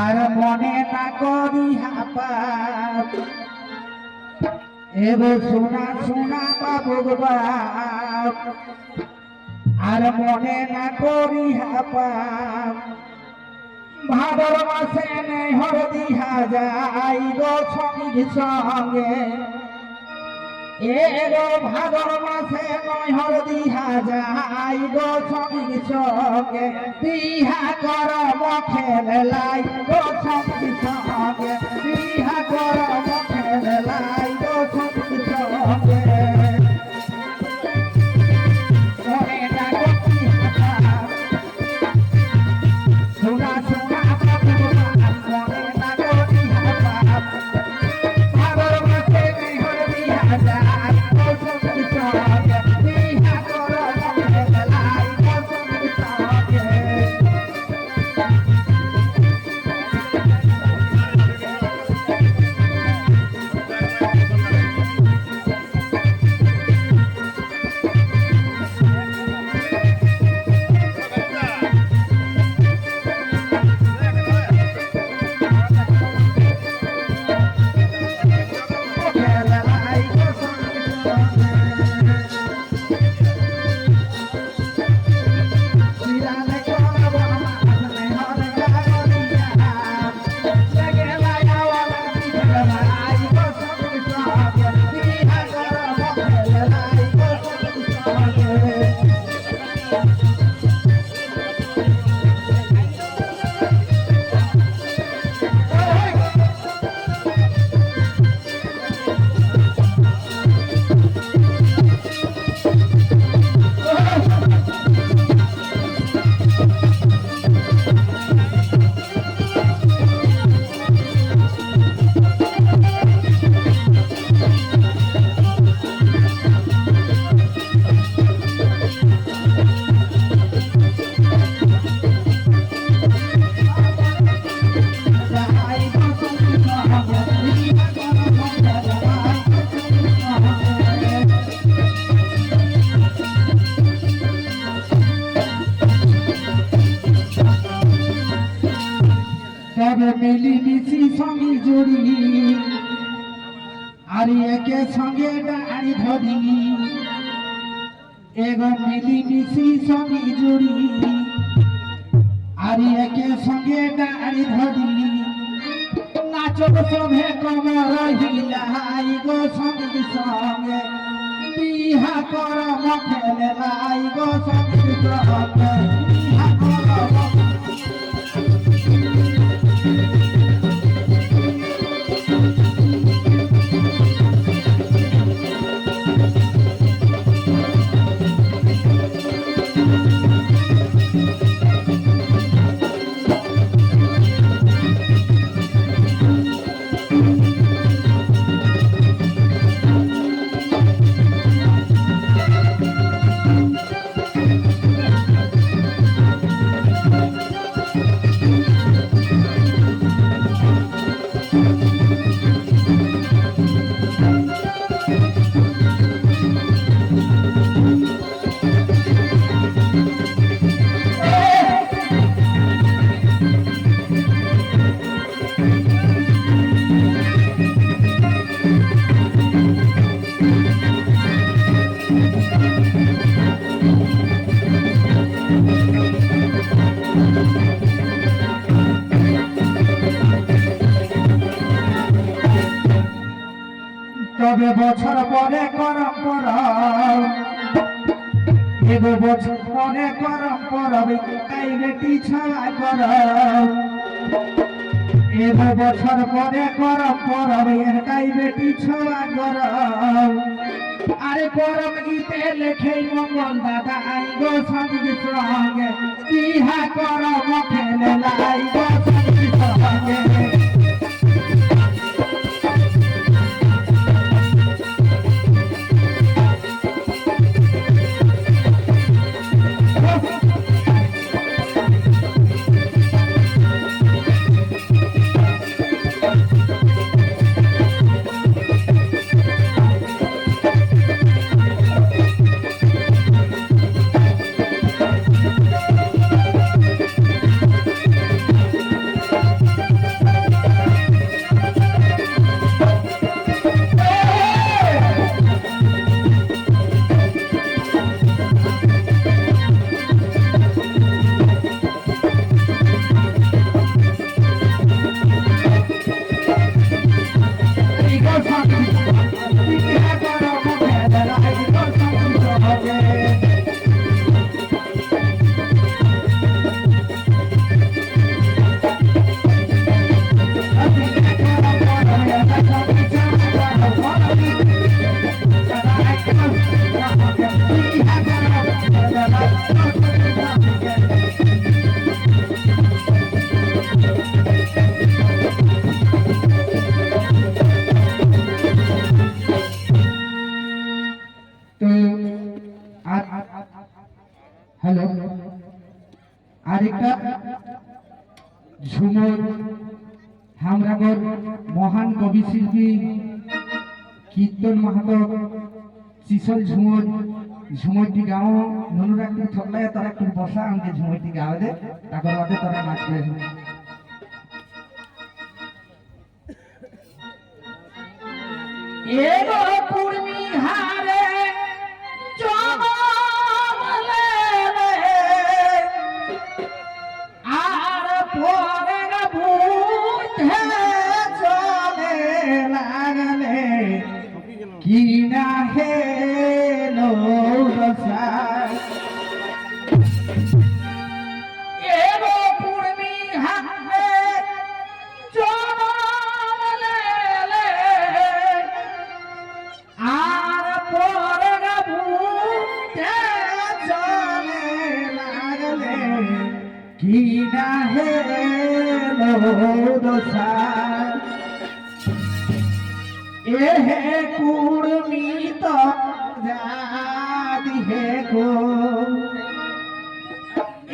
আর মনে না করি হাপাপ এগো শোনা শোনা বাবু বাপ আর মনে না করি হাপাপ ভাদর মাসে নেই হরদি হাজাই গো সঙ্গে। এগো ভাদর মাসে নয় হরদি হাজাই গো সঙ্গী সঙ্গে দিহা কর মখেল লাই, গো সঙ্গী সঙ্গে সঙ্গে ডাড়ি ধরি নাচব সভে কমর হিলাই গো সঙ্গে সঙ্গে বিহা কর মখেলে লাই গো সঙ্গে সঙ্গে। বছর পরে করম পরব। বছর পরে করম পরব বেটি ছাড়া করব। এগো বছর পরে করম পরব তাই বেটি ছাড়া আরে করম গীতে লেখে মঙ্গল দাদা, আই গো সঙ্গী সঙ্গে। ইহা করম খেলে লাই ঝুমুর হামরাগর মহান কবি শিল্পী কীর্তন মাহাতো চিসল ঝুমুর, ঝুমুরটি গাও। ননুরা একটু থকলে তারা একটু বসা, আমাকে ঝুমুরটি গাও দে। তারপর বাদে তারা নাচবে এগো কুর্মি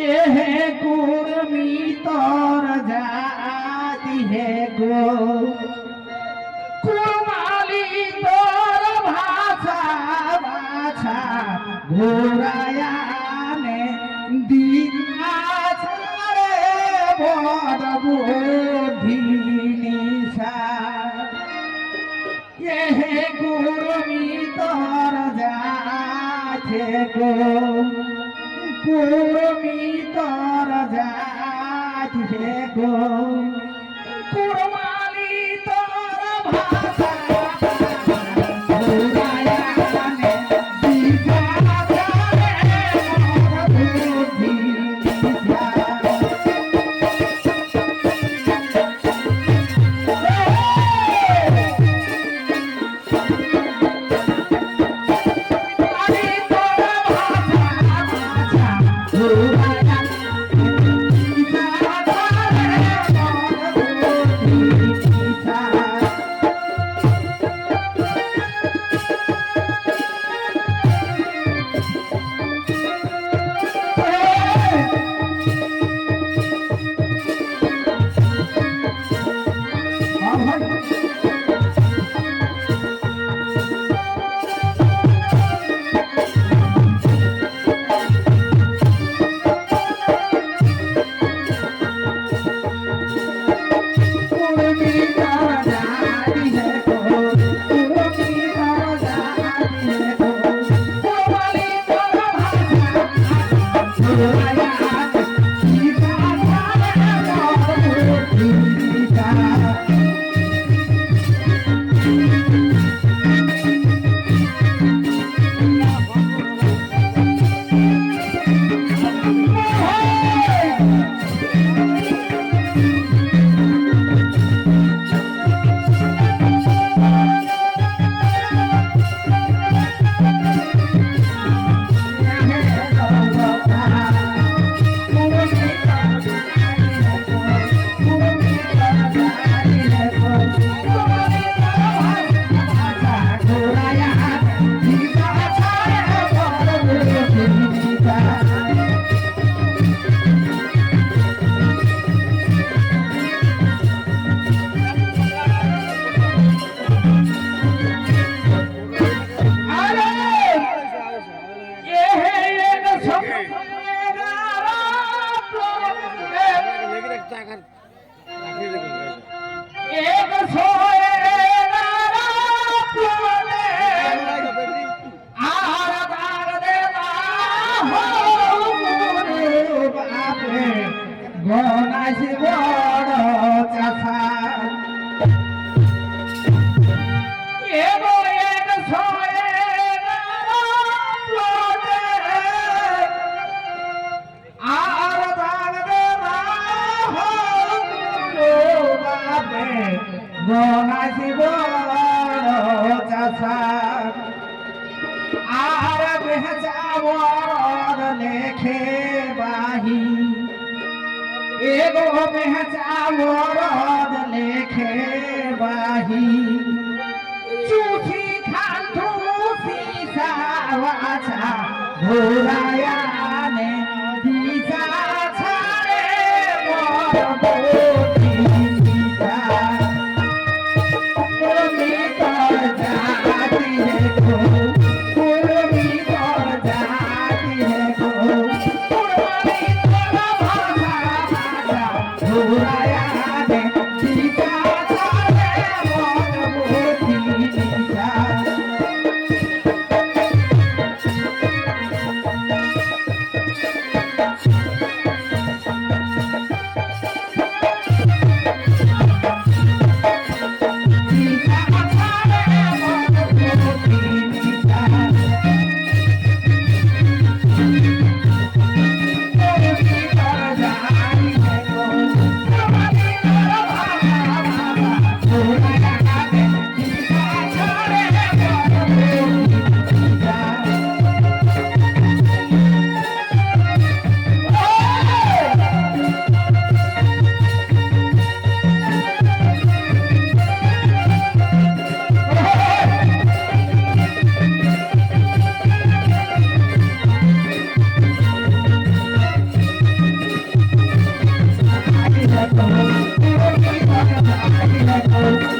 এহে কুর্মি তোর জাদি হে গো কুরমালি তোর ভাষা ভাষা ঘোরায়ানে দিনা ছাড়ে বড় বুদ্ধি নিশা এহে কুরমি তোর যাছে গো। কুরমি তোর যাছে গো। pagan আর বেহচাবর লেখে বাহি এগো বেহচাবর লেখে বাহি চুথি খান্থু সিসাওয়াছা ঘোরায়ানে দিশা Thank you.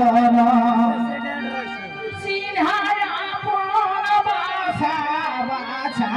আপনা সিনহার আপন বাসা বাছা।